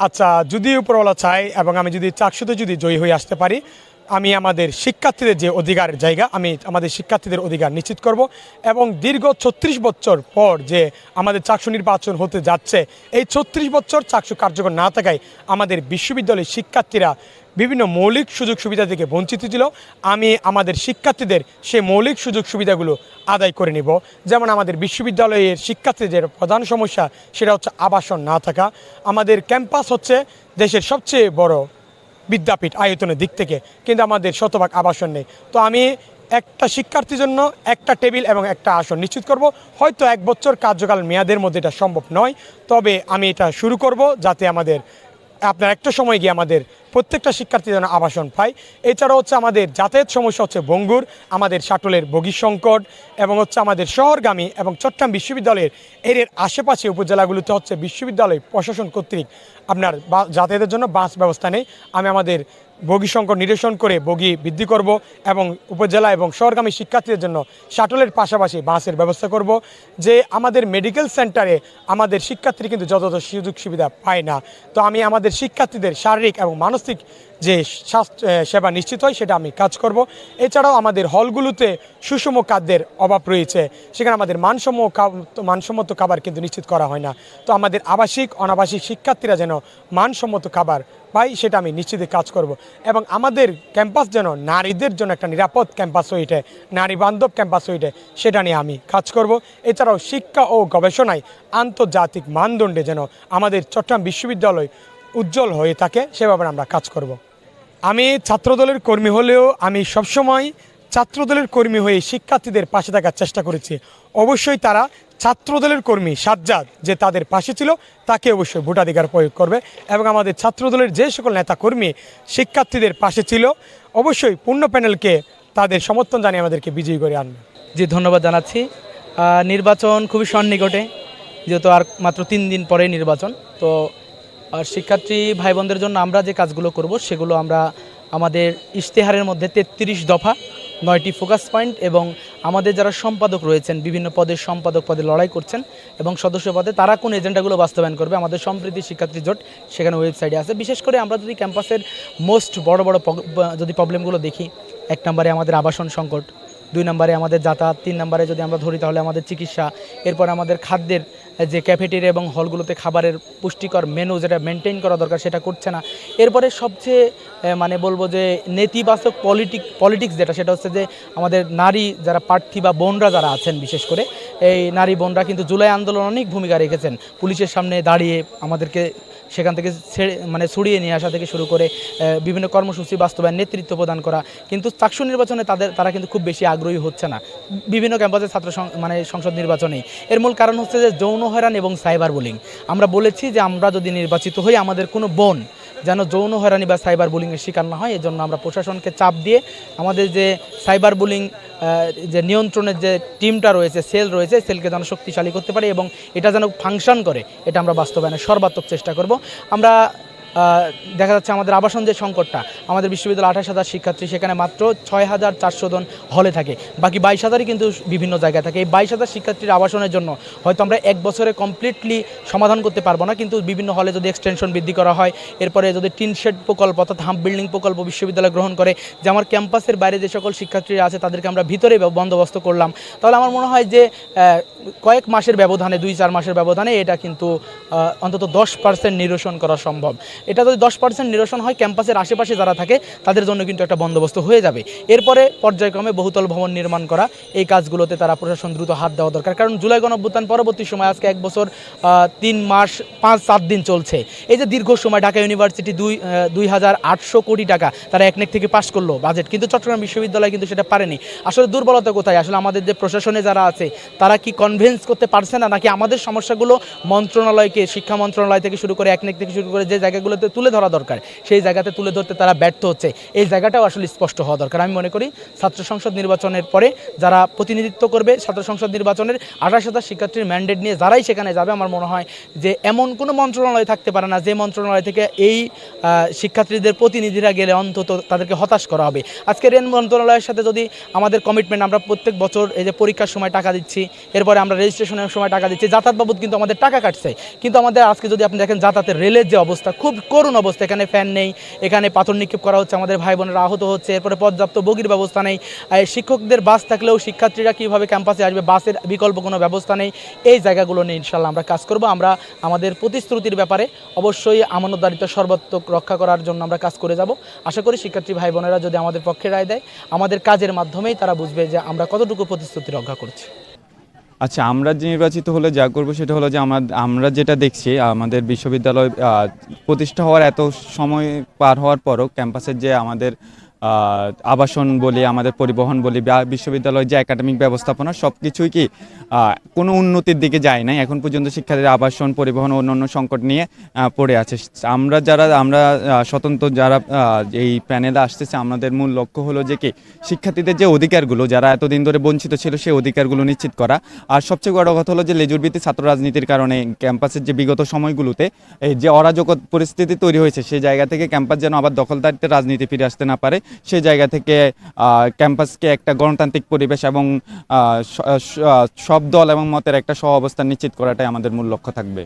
আচ্ছা যদি উপরওয়ালা চাই এবং আমি যদি চাকসুতে যদি জয়ী হয়ে আসতে পারি আমি আমাদের শিক্ষার্থীদের যে অধিকার জায়গা, আমি আমাদের শিক্ষার্থীদের অধিকার নিশ্চিত করব এবং দীর্ঘ ছত্রিশ বছর পর যে আমাদের চাকসু নির্বাচন হতে যাচ্ছে, এই ছত্রিশ বছর চাকসু কার্যকর না থাকায় আমাদের বিশ্ববিদ্যালয়ের শিক্ষার্থীরা বিভিন্ন মৌলিক সুযোগ সুবিধা থেকে বঞ্চিত ছিল। আমি আমাদের শিক্ষার্থীদের সেই মৌলিক সুযোগ সুবিধাগুলো আদায় করে নিব। যেমন আমাদের বিশ্ববিদ্যালয়ের শিক্ষার্থীদের প্রধান সমস্যা, সেটা হচ্ছে আবাসন না থাকা। আমাদের ক্যাম্পাস হচ্ছে দেশের সবচেয়ে বড় বিদ্যাপীঠ আয়তনের দিক থেকে, কিন্তু আমাদের শতভাগ আবাসন নেই। তো আমি একটা শিক্ষার্থীর জন্য একটা টেবিল এবং একটা আসন নিশ্চিত করব। হয়তো এক বছর কার্যকাল মেয়াদের মধ্যে এটা সম্ভব নয়, তবে আমি এটা শুরু করব যাতে আমাদের আপনার একটা সময় গিয়ে আমাদের প্রত্যেকটা শিক্ষার্থী যেন আবাসন পায়। এছাড়াও হচ্ছে আমাদের যাতায়াত সমস্যা হচ্ছে বঙ্গুর, আমাদের শাটলের বগি সংকট এবং হচ্ছে আমাদের শহরগামী এবং চট্টগ্রাম বিশ্ববিদ্যালয়ের এর এর আশেপাশে উপজেলাগুলোতে হচ্ছে বিশ্ববিদ্যালয় প্রশাসন কর্তৃক আপনার বা- যাতায়াতের জন্য বাস ব্যবস্থা নেই। আমি আমাদের বগি সংকট নিরসন করে বগি বৃদ্ধি করব এবং উপজেলা এবং শহরগামী শিক্ষার্থীদের জন্য শাটলের পাশাপাশি বাসের ব্যবস্থা করব, যে আমাদের মেডিকেল সেন্টারে আমাদের শিক্ষার্থী কিন্তু যথাযথ সুযোগ সুবিধা পায় না। তো আমি আমাদের শিক্ষার্থীদের শারীরিক এবং মানসিক যে স্বাস্থ্য সেবা নিশ্চিত হয়, সেটা আমি কাজ করব। এছাড়াও আমাদের হলগুলোতে সুষম খাদ্যের অভাব রয়েছে। সেখানে আমাদের মানসম্য খাব- মানসম্মত খাবার কিন্তু নিশ্চিত করা হয় না। তো আমাদের আবাসিক, অনাবাসিক শিক্ষার্থীরা যেন মানসম্মত খাবার পাই সেটা আমি নিশ্চিত কাজ করব। এবং আমাদের ক্যাম্পাস যেন নারীদের জন্য একটা নিরাপদ ক্যাম্পাস হয়ে ওঠে নারী বান্ধব ক্যাম্পাস হয়ে ওঠে, সেটা নিয়ে আমি কাজ করব। এছাড়াও শিক্ষা ও গবেষণায় আন্তর্জাতিক মানদণ্ডে যেন আমাদের চট্টগ্রাম বিশ্ববিদ্যালয় উজ্জ্বল হয়ে থাকে, সেভাবে আমরা কাজ করব। আমি ছাত্রদলের কর্মী হলেও আমি সবসময় ছাত্রদলের কর্মী হয়ে শিক্ষার্থীদের পাশে থাকার চেষ্টা করেছি। অবশ্যই তারা ছাত্রদলের কর্মী সাজ্জাদ যে তাদের পাশে ছিল, তাকে অবশ্যই ভোটাধিকার প্রয়োগ করবে এবং আমাদের ছাত্রদলের যে সকল নেতা কর্মী শিক্ষার্থীদের পাশে ছিল, অবশ্যই পূর্ণ প্যানেলকে তাদের সমর্থন জানিয়ে আমাদেরকে বিজয়ী করে আনবে। জি, ধন্যবাদ জানাচ্ছি। নির্বাচন খুবই সন্নিকটে, যেহেতু আর মাত্র তিন দিন পরে নির্বাচন, তো শিক্ষার্থী ভাই বোনদের জন্য আমরা যে কাজগুলো করব, সেগুলো আমরা আমাদের ইশতেহারের মধ্যে তেত্রিশ দফা, নয়টি ফোকাস পয়েন্ট এবং আমাদের যারা সম্পাদক রয়েছেন, বিভিন্ন পদের সম্পাদক পদে লড়াই করছেন এবং সদস্য পদে তারা কোন এজেন্ডাগুলো বাস্তবায়ন করবে, আমাদের সম্প্রীতি শিক্ষার্থী জোট সেখানে ওয়েবসাইটে আছে। বিশেষ করে আমরা যদি ক্যাম্পাসের মোস্ট বড় বড় যদি প্রবলেমগুলো দেখি, এক নম্বরে আমাদের আবাসন সংকট, দুই নম্বরে আমাদের যাতায়াত, তিন নম্বরে যদি আমরা ধরি তাহলে আমাদের চিকিৎসা, এরপর আমাদের খাদ্যের যে ক্যাফেটেরিয়া এবং হলগুলোতে খাবারের পুষ্টিকর মেনু যেটা মেনটেন করা দরকার সেটা করছে না। এরপরে সবচেয়ে মানে বলব যে নেতিবাচক পলিটিক পলিটিক্স যেটা, সেটা হচ্ছে যে আমাদের নারী যারা প্রার্থী বা বোনরা যারা আছেন বিশেষ করে, এই নারী বোনরা কিন্তু জুলাই আন্দোলন অনেক ভূমিকা রেখেছেন। পুলিশের সামনে দাঁড়িয়ে আমাদেরকে সেখান থেকে মানে ছড়িয়ে নিয়ে আসা থেকে শুরু করে বিভিন্ন কর্মসূচি বাস্তবায়ন, নেতৃত্ব প্রদান করা। কিন্তু চাকসু নির্বাচনে তাদের তারা কিন্তু খুব বেশি আগ্রহী হচ্ছে না। বিভিন্ন ক্যাম্পাসে ছাত্র মানে সংসদ নির্বাচনে। এর মূল কারণ হচ্ছে যে যৌন হয়রান এবং সাইবার বুলিং। আমরা বলেছি যে আমরা যদি নির্বাচিত হই, আমাদের কোনো বোন যেন যৌন হয়রানি বা সাইবার বুলিংয়ের শিকার না হয়, এজন্য আমরা প্রশাসনকে চাপ দিয়ে আমাদের যে সাইবার বুলিং যে নিয়ন্ত্রণের যে টিমটা রয়েছে, সেল রয়েছে, সেলকে যেন শক্তিশালী করতে পারে এবং এটা যেন ফাংশন করে, এটা আমরা বাস্তবায়নের সর্বাত্মক চেষ্টা করব। আমরা দেখা যাচ্ছে আমাদের আবাসন যে সংকটটা, আমাদের বিশ্ববিদ্যালয় আঠাশ হাজার শিক্ষার্থী, সেখানে মাত্র ছয় হাজার চারশো জন হলে থাকে। বাকি বাইশ হাজারই কিন্তু বিভিন্ন জায়গায় থাকে। এই বাইশ হাজার শিক্ষার্থীর আবাসনের জন্য হয়তো আমরা এক বছরে কমপ্লিটলি সমাধান করতে পারব না, কিন্তু বিভিন্ন হলে যদি এক্সটেনশন বৃদ্ধি করা হয়, এরপরে যদি টিন শেড প্রকল্প অর্থাৎ হাম্প বিল্ডিং প্রকল্প বিশ্ববিদ্যালয় গ্রহণ করে, যে আমার ক্যাম্পাসের বাইরে যে সকল শিক্ষার্থীরা আছে, তাদেরকে আমরা ভিতরে বন্দোবস্ত করলাম। তাহলে আমার মনে হয় যে কয়েক মাসের ব্যবধানে, দুই চার মাসের ব্যবধানে এটা কিন্তু অন্তত দশ পার্সেন্ট নিরসন করা সম্ভব। এটা যদি দশ পার্সেন্ট নিরসন হয়, ক্যাম্পাসের আশেপাশে যারা থাকে, তাদের জন্য কিন্তু একটা বন্দোবস্ত হয়ে যাবে। এরপরে পর্যায়ক্রমে বহুতল ভবন নির্মাণ করা, এই কাজগুলোতে তারা প্রশাসন দ্রুত হাত দেওয়া দরকার। কারণ জুলাই গণঅভ্যুত্থান পরবর্তী সময়, আজকে এক বছর তিন মাস, পাঁচ, সাত দিন চলছে। এই যে দীর্ঘ সময় ঢাকা ইউনিভার্সিটি দুই দুই হাজার আটশো কোটি টাকা তারা একনেক থেকে পাশ করল বাজেট, কিন্তু চট্টগ্রাম বিশ্ববিদ্যালয় কিন্তু সেটা পারেনি। আসলে দুর্বলতা কোথায়? আসলে আমাদের যে প্রশাসনে যারা আছে, তারা কি কনভিন্স করতে পারছে না, নাকি আমাদের সমস্যাগুলো মন্ত্রণালয়কে, শিক্ষা মন্ত্রণালয় থেকে শুরু করে একনেক থেকে শুরু করে যে জায়গাগুলোতে তুলে ধরা দরকার, সেই জায়গাতে তুলে ধরতে তারা ব্যর্থ হচ্ছে। এই জায়গাটাও আসলে স্পষ্ট হওয়া দরকার। আমি মনে করি ছাত্র সংসদ নির্বাচনের পরে যারা প্রতিনিধিত্ব করবে ছাত্র সংসদ নির্বাচনের আঠাশ হাজার শিক্ষার্থীর ম্যান্ডেট নিয়ে যারাই সেখানে যাবে, আমার মনে হয় যে এমন কোনো মন্ত্রণালয় থাকতে পারে না যে মন্ত্রণালয় থেকে এই শিক্ষার্থীদের প্রতিনিধিরা গেলে অন্তত তাদেরকে হতাশ করা হবে। আজকে রেন মন্ত্রণালয়ের সাথে যদি আমাদের কমিটমেন্ট আমরা প্রত্যেক বছর এই যে পরীক্ষার সময় টাকা দিচ্ছি, এরপরে আমরা রেজিস্ট্রেশনের সময় টাকা দিচ্ছি। যাতায়াত বাবদ কিন্তু আমাদের টাকা কাটছে। কিন্তু আমাদের আজকে যদি আপনি দেখেন যাতায়াতের রেলের যে অবস্থা, খুব করুণ অবস্থা। এখানে ফ্যান নেই, এখানে পাথর নিক্ষেপ করা হচ্ছে, আমাদের ভাই বোনেরা আহত হচ্ছে, এরপরে পর্যাপ্ত বগির ব্যবস্থা নেই। শিক্ষকদের বাস থাকলেও শিক্ষার্থীরা কীভাবে ক্যাম্পাসে আসবে, বাসের বিকল্প কোনো ব্যবস্থা নেই। এই জায়গাগুলো নিয়ে ইনশাল্লাহ আমরা কাজ করব। আমরা আমাদের প্রতিশ্রুতির ব্যাপারে অবশ্যই আমানতদারিত্ব সর্বাত্মক রক্ষা করার জন্য আমরা কাজ করে যাব। আশা করি শিক্ষার্থী ভাই বোনেরা যদি আমাদের পক্ষে রায় দেয়, আমাদের কাজের মাধ্যমেই তারা বুঝবে যে আমরা কতটুকু প্রতিশ্রুতি রক্ষা করছি। আচ্ছা আমরা যে নির্বাচিত হলে যা করব সেটা হলো যে আমার, আমরা যেটা দেখছি, আমাদের বিশ্ববিদ্যালয় প্রতিষ্ঠা হওয়ার এত সময় পার হওয়ার পরও ক্যাম্পাসের যে আমাদের আবাসন বলি, আমাদের পরিবহন বলি, বা বিশ্ববিদ্যালয়ের যে একাডেমিক ব্যবস্থাপনা সব কিছুই কি কোনো উন্নতির দিকে যায় নাই। এখন পর্যন্ত শিক্ষার্থীর আবাসন, পরিবহন ও অন্যান্য সংকট নিয়ে পড়ে আছে। আমরা যারা, আমরা স্বতন্ত্র যারা এই প্যানেলে আসতেছে, আমাদের মূল লক্ষ্য হলো যে কি, শিক্ষার্থীদের যে অধিকারগুলো, যারা এতদিন ধরে বঞ্চিত ছিল, সেই অধিকারগুলো নিশ্চিত করা। আর সবচেয়ে বড় কথা হলো যে লেজুর ভিত্তিক ছাত্র রাজনীতির কারণে ক্যাম্পাসের যে বিগত সময়গুলোতে, এই যে অরাজক পরিস্থিতি তৈরি হয়েছে, সেই জায়গা থেকে ক্যাম্পাস যেন আবার দখলদারিত্বের রাজনীতি ফিরে আসতে না পারে সেই জায়গা থেকে ক্যাম্পাসকে একটা গণতান্ত্রিক পরিবেশ এবং সব দল এবং মতের একটা সহ অবস্থান নিশ্চিত করাটাই আমাদের মূল লক্ষ্য থাকবে।